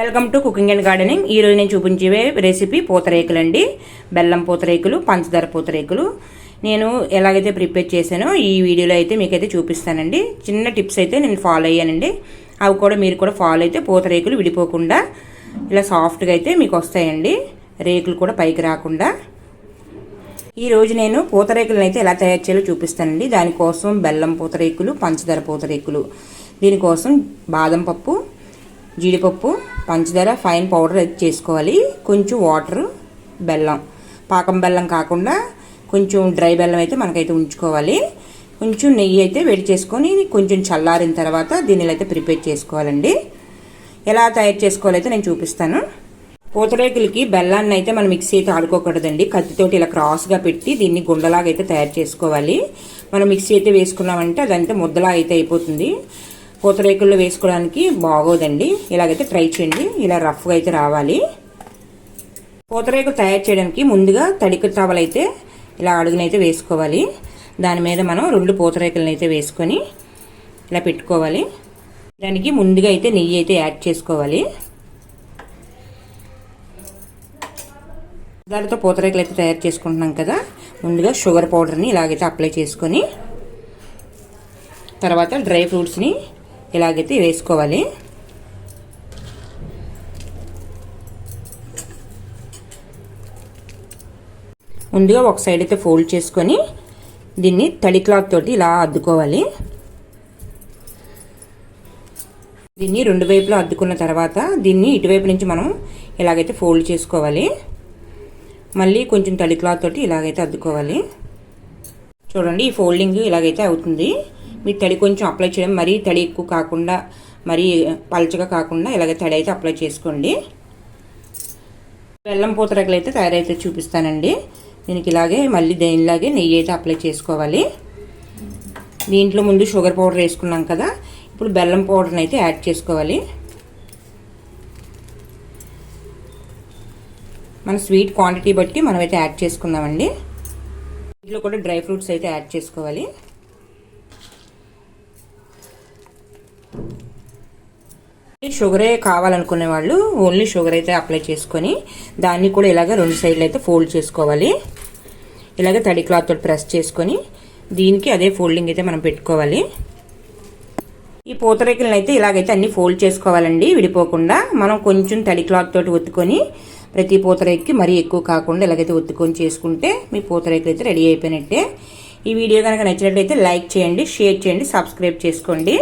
Welcome to cooking and gardening. ఈరోజు నేను చూపించే రెసిపీ పూతరేకులు అండి బెల్లం పూతరేకులు పంచదార పూతరేకులు. నేను ఎలాగైతే ప్రిపేర్ చేశానో ఈ వీడియోలో అయితే మీకైతే చూపిస్తానండి. చిన్న టిప్స్ అయితే నేను ఫాలో అయ్యానండి. అవి కూడా మీరు కూడా ఫాలో అయితే పూతరేకులు విడిపోకుండా ఇలా సాఫ్ట్గా అయితే మీకు వస్తాయండి. రేకులు కూడా పైకి రాకుండా. ఈరోజు నేను పూతరేకులను అయితే ఎలా తయారు చేయాలో చూపిస్తానండి. దానికోసం బెల్లం పూతరేకులు పంచదార పూతరేకులు. దీనికోసం బాదం పప్పు జీడిపప్పు పంచదార ఫైన్ పౌడర్ అయితే చేసుకోవాలి. కొంచెం వాటర్ బెల్లం. పాకం బెల్లం కాకుండా కొంచెం డ్రై బెల్లం అయితే మనకైతే ఉంచుకోవాలి. కొంచెం నెయ్యి అయితే వేడి చేసుకొని కొంచెం చల్లారిన తర్వాత దీనిలో అయితే ప్రిపేర్ చేసుకోవాలండి. ఎలా తయారు చేసుకోవాలైతే నేను చూపిస్తాను. పూతరేకులకి బెల్లాన్ని అయితే మనం మిక్సీ అయితే ఆడుకోకూడదండి. కత్తితోటి ఇలా క్రాస్గా పెట్టి దీన్ని గుండలాగా అయితే తయారు చేసుకోవాలి. మనం మిక్సీ అయితే వేసుకున్నామంటే అదంతా ముద్దలా అయితే అయిపోతుంది. పూతరేకుల్లో వేసుకోవడానికి బాగోదండి. ఇలాగైతే ట్రై చేయండి. ఇలా రఫ్గా అయితే రావాలి. పూతరేకులు తయారు చేయడానికి ముందుగా తడికి అయితే ఇలా అడుగునైతే వేసుకోవాలి. దాని మీద మనం రెండు పూతరేకులను అయితే వేసుకొని ఇలా పెట్టుకోవాలి. దానికి ముందుగా అయితే నెయ్యి అయితే యాడ్ చేసుకోవాలి. దానితో పూతరేకులు అయితే తయారు చేసుకుంటున్నాం కదా. ముందుగా షుగర్ పౌడర్ని ఇలాగైతే అప్లై చేసుకొని తర్వాత డ్రై ఫ్రూట్స్ని ఇలాగైతే వేసుకోవాలి. ముందుగా ఒక సైడ్ అయితే ఫోల్డ్ చేసుకొని దీన్ని తడి క్లాత్ తోటి ఇలా అద్దుకోవాలి. దీన్ని రెండు వైపులా అద్దుకున్న తర్వాత దీన్ని ఇటువైపు నుంచి మనం ఇలాగైతే ఫోల్డ్ చేసుకోవాలి. మళ్ళీ కొంచెం తడి క్లాత్ తోటి ఇలాగైతే అద్దుకోవాలి. చూడండి ఈ ఫోల్డింగ్ ఇలాగైతే అవుతుంది. మీ తడి కొంచెం అప్లై చేయడం మరీ తడి ఎక్కువ కాకుండా మరీ పలచగా కాకుండా ఇలాగ తడి అయితే అప్లై చేసుకోండి. బెల్లం పూతరేకలు అయితే తయారైతే చూపిస్తానండి. దీనికి ఇలాగే మళ్ళీ దేనిలాగే నెయ్యి అయితే అప్లై చేసుకోవాలి. దీంట్లో ముందు షుగర్ పౌడర్ వేసుకున్నాం కదా ఇప్పుడు బెల్లం పౌడర్ని అయితే యాడ్ చేసుకోవాలి. మన స్వీట్ క్వాంటిటీ బట్టి మనమైతే యాడ్ చేసుకుందామండి. ఇంట్లో కూడా డ్రై ఫ్రూట్స్ అయితే యాడ్ చేసుకోవాలి. షుగరే కావాలనుకునే వాళ్ళు ఓన్లీ షుగర్ అయితే అప్లై చేసుకొని దాన్ని కూడా ఇలాగ రెండు సైడ్లు అయితే ఫోల్డ్ చేసుకోవాలి. ఇలాగ తడి క్లాత్ తోటి ప్రెస్ చేసుకొని దీనికి అదే ఫోల్డింగ్ అయితే మనం పెట్టుకోవాలి. ఈ పూతరేకులను అయితే ఇలాగైతే అన్ని ఫోల్డ్ చేసుకోవాలండి విడిపోకుండా. మనం కొంచెం తడి క్లాత్ తోటి ఒత్తుకొని ప్రతి పూతరేకుకి మరీ ఎక్కువ కాకుండా ఇలాగైతే ఒత్తుకొని చేసుకుంటే మీ పూతరేకులు అయితే రెడీ అయిపోయినట్టే. ఈ వీడియో కనుక నచ్చినట్లయితే లైక్ చేయండి షేర్ చేయండి సబ్స్క్రైబ్ చేసుకోండి.